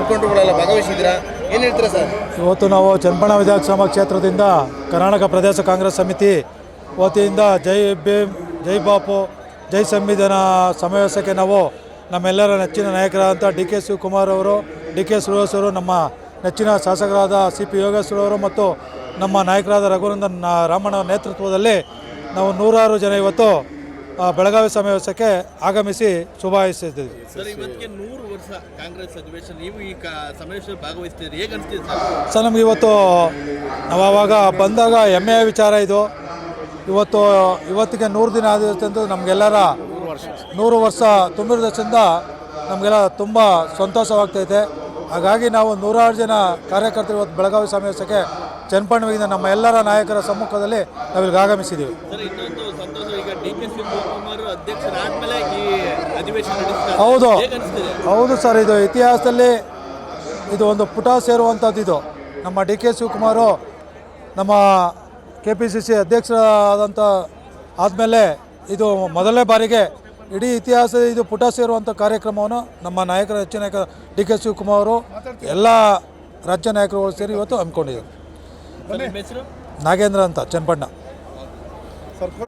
ಮುಖಂಡರುಗಳೆಲ್ಲ ಭಾಗವಹಿಸಿದ್ದೀರಾ? ಏನು ಹೇಳ್ತೀರಾ ಸರ್? ಇವತ್ತು ನಾವು ಚನ್ನಪಣ ವಿಧಾನಸಭಾ ಕ್ಷೇತ್ರದಿಂದ ಕರ್ನಾಟಕ ಪ್ರದೇಶ ಕಾಂಗ್ರೆಸ್ ಸಮಿತಿ ವತಿಯಿಂದ ಜೈ ಭೀಮ್, ಜೈ ಬಾಪು, ಜೈ ಸಂವಿಧಾನ ಸಮಾವೇಶಕ್ಕೆ ನಾವು ನಮ್ಮೆಲ್ಲರ ನೆಚ್ಚಿನ ನಾಯಕರಾದಂಥ ಡಿ ಕೆ ಶಿವಕುಮಾರ್ ಅವರು, ಡಿ ಕೆ ಸುರೇಶ್ ಅವರು, ನಮ್ಮ ನೆಚ್ಚಿನ ಶಾಸಕರಾದ ಸಿ ಪಿ ಯೋಗೇಶ್ವರ ಅವರು ಮತ್ತು ನಮ್ಮ ನಾಯಕರಾದ ರಘುನಂದನ್ ರಾಮಣ್ಣ ನೇತೃತ್ವದಲ್ಲಿ ನಾವು ನೂರಾರು ಜನ ಇವತ್ತು ಬೆಳಗಾವಿ ಸಮಾವೇಶಕ್ಕೆ ಆಗಮಿಸಿ ಶುಭಾಯಿಸಿದ್ದೀವಿ ಸರ್ ಇವತ್ತಿಗೆ ನೂರು ವರ್ಷ ಕಾಂಗ್ರೆಸ್ ಅಧಿವೇಶನ ನೀವು ಈ ಕಾ ಸಮಾವೇಶದಲ್ಲಿ ಭಾಗವಹಿಸ್ತಿದ್ದೀರಿ ಹೇಗೆ ಅನಿಸ್ತಿದೆ ಸರ್? ನಮ್ಗೆ ಇವತ್ತು ನಾವು ಆವಾಗ ಬಂದಾಗ ಹೆಮ್ಮೆಯ ವಿಚಾರ ಇದು. ಇವತ್ತು ಇವತ್ತಿಗೆ ನೂರು ದಿನ ಆದಿವತ್ತಂದು ನಮಗೆಲ್ಲರ ನೂರು ವರ್ಷ ತುಂಬಿರೋದ್ರಿಂದ ನಮಗೆಲ್ಲ ತುಂಬ ಸಂತೋಷವಾಗ್ತೈತೆ. ಹಾಗಾಗಿ ನಾವು ನೂರಾರು ಜನ ಕಾರ್ಯಕರ್ತರು ಇವತ್ತು ಬೆಳಗಾವಿ ಸಮಾವೇಶಕ್ಕೆ ಚನ್ನಪಣ್ಣವಿಂದ ನಮ್ಮ ಎಲ್ಲರ ನಾಯಕರ ಸಮ್ಮುಖದಲ್ಲಿ ನಾವಿಲ್ಲಿಗೆ ಆಗಮಿಸಿದ್ದೀವಿ. ಅಧ್ಯಕ್ಷರಾದ್ಮೇಲೆ ಈ ಅಧಿವೇಶನ ಹೌದು. ಹೌದು ಸರ್ ಇದು ಇತಿಹಾಸದಲ್ಲಿ ಇದು ಒಂದು ಪುಟ ಸೇರುವಂಥದ್ದು ಇದು. ನಮ್ಮ ಡಿ ಕೆ ಶಿವಕುಮಾರು ನಮ್ಮ ಕೆ ಪಿ ಸಿ ಸಿ ಅಧ್ಯಕ್ಷರಾದಂಥ ಆದಮೇಲೆ ಇದು ಮೊದಲನೇ ಬಾರಿಗೆ ಇಡೀ ಇತಿಹಾಸ ಇದು ಪುಟ ಸೇರುವಂಥ ಕಾರ್ಯಕ್ರಮವನ್ನು ನಮ್ಮ ನಾಯಕರ ಹೆಚ್ಚಿನ ನಾಯಕ ಡಿ ಕೆ ಶಿವಕುಮಾರ್ ಅವರು ಎಲ್ಲ ರಾಜ್ಯ ನಾಯಕರುಗಳು ಸೇರಿ ಇವತ್ತು ಹಮ್ಮಿಕೊಂಡಿದ್ದಾರೆ. ನಾಗೇಂದ್ರ ಅಂತ ಚನ್ನಪಣ್ಣ.